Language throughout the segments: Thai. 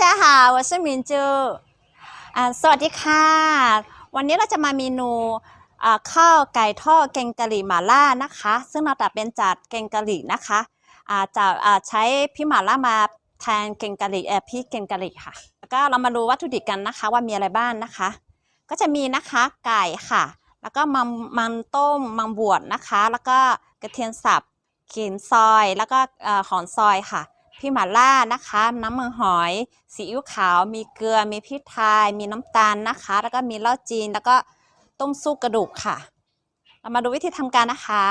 จาค่ะวัชมินจูสวัสดีค่ะ วันนี้เราจะมาเมนูข้าวไก่ทอดแกงกะหรี่หม่าล่านะคะ ซึ่งเราตัดเป็นจัดแกงกะหรี่นะคะจะใช้พี่หม่าล่ามาแทนแกงกะหรี่แอบพี่แกงกะหรี่ค่ะ แล้วก็เรามาดูวัตถุดิบกันนะคะ ว่ามีอะไรบ้างนนะคะ ก็จะมีนะคะไก่ค่ะ แล้วก็มันมันต้มมันบวชนะคะ แล้วก็กระเทียมสับขิงซอย แล้วก็หอมซอยค่ะ พี่หม่าล่านะคะ น้ำมันหอยซีอิ๊วขาว มีเกลือ มีพริกไทย มีน้ำตาลนะคะ แล้วก็มีเหล้าจีน แล้วก็ต้มซุปกระดูกค่ะ เรามาดูวิธีทำการนะคะ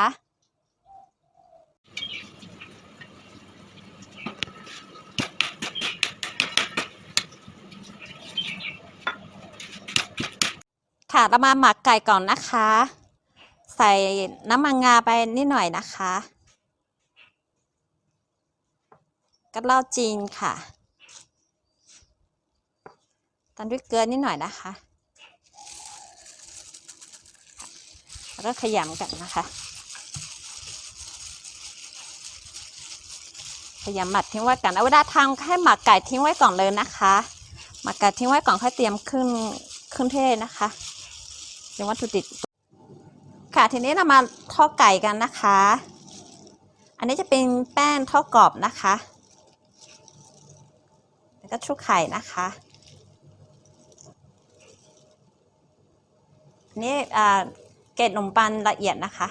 ค่ะ เรามาหมักไก่ก่อนนะคะ ใส่น้ำมันงาไปนิดหน่อยนะคะ ก็เหล้าจีนค่ะตามด้วยเกลือนิดหน่อยนะคะ แล้วก็ขยำกันนะคะ ขยำหมักทิ้งไว้ก่อนเอาเวลาทำให้หมักไก่ทิ้งไว้ก่อนเลยนะคะ หมักไก่ทิ้งไว้ก่อนค่อยเตรียมขึ้นขึ้นเทศนะคะเป็นวัตถุดิบค่ะทีนี้เรามาทอดไก่กันนะคะ อันนี้จะเป็นแป้งทอดกรอบนะคะ แล้วก็ชุบไข่นะคะนี่เกล็ดขนมปังละเอียดนะคะ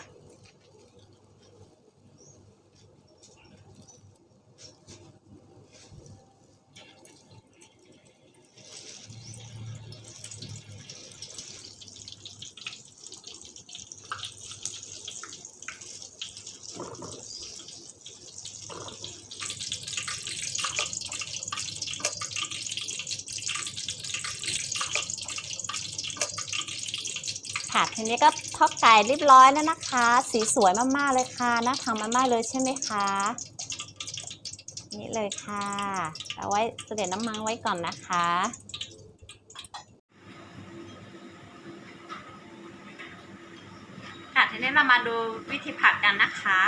ค่ะ ทีนี้ก็ทอดไก่เรียบร้อยแล้วนะคะ สีสวยมากๆเลยค่ะน่าทานมากๆเลยใช่ไหมคะ นี่เลยค่ะ เอาไว้เสด็จน้ำมันไว้ก่อนนะคะค่ะทีนี้เรามาดูวิธีผัดกันนะคะ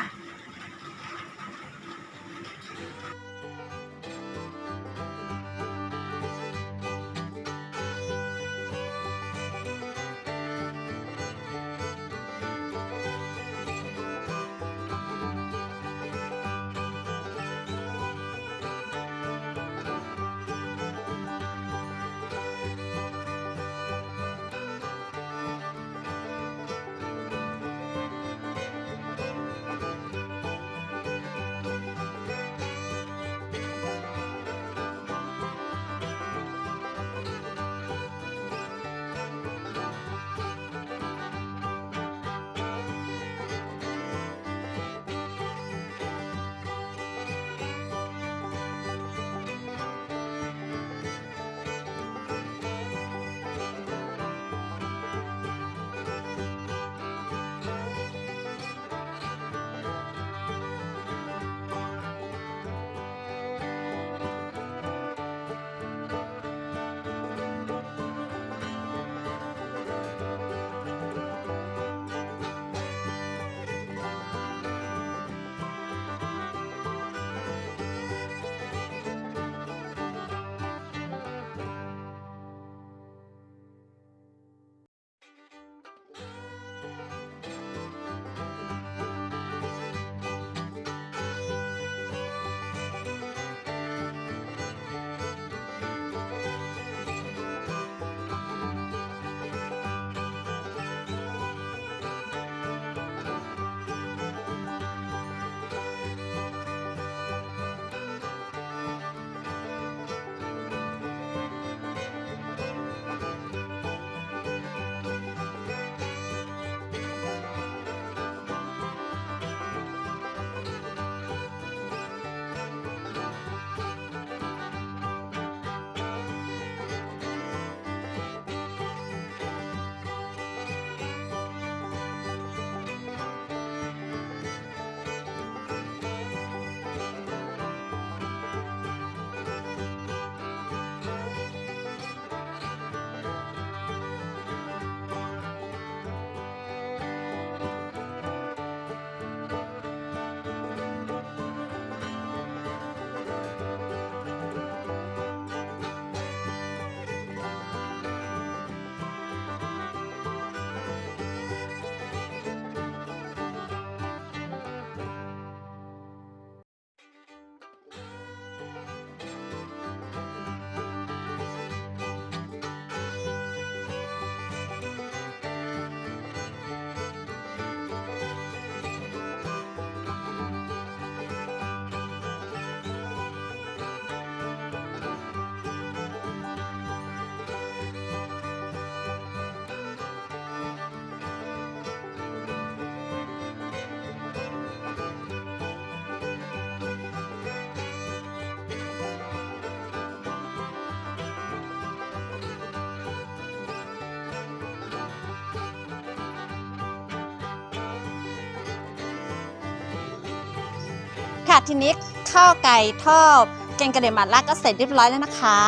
ทีนี้ข้าวไก่ทอดแกงกะหรี่หมาล่าก็เสร็จเรียบร้อยแล้วนะคะ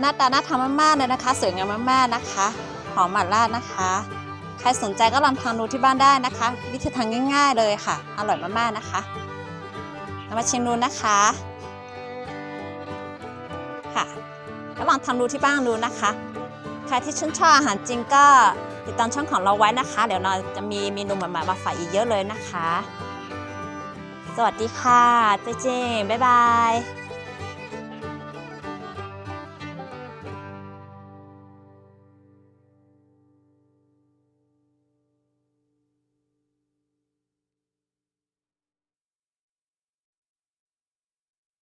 หน้าตาน่าทานมากๆเลยนะคะ สวยงามมากๆนะคะ หอมหมาล่านะคะ ใครสนใจก็ลองทำดูที่บ้านได้นะคะ วิธีทำง่าย ๆเลยค่ะ อร่อยมากๆนะคะเอามาชิมดูนะคะค่ะก็ลองทำดูที่บ้านดูนะคะ ใครที่ชื่นชอบอาหารจริงก็ติดตามช่องของเราไว้นะคะ เดี๋ยวเราจะมีเมนูใหม่ๆมาฝากอีกเยอะเลยนะคะ สวัสดีค่ะ เจเจ บ๊ายบาย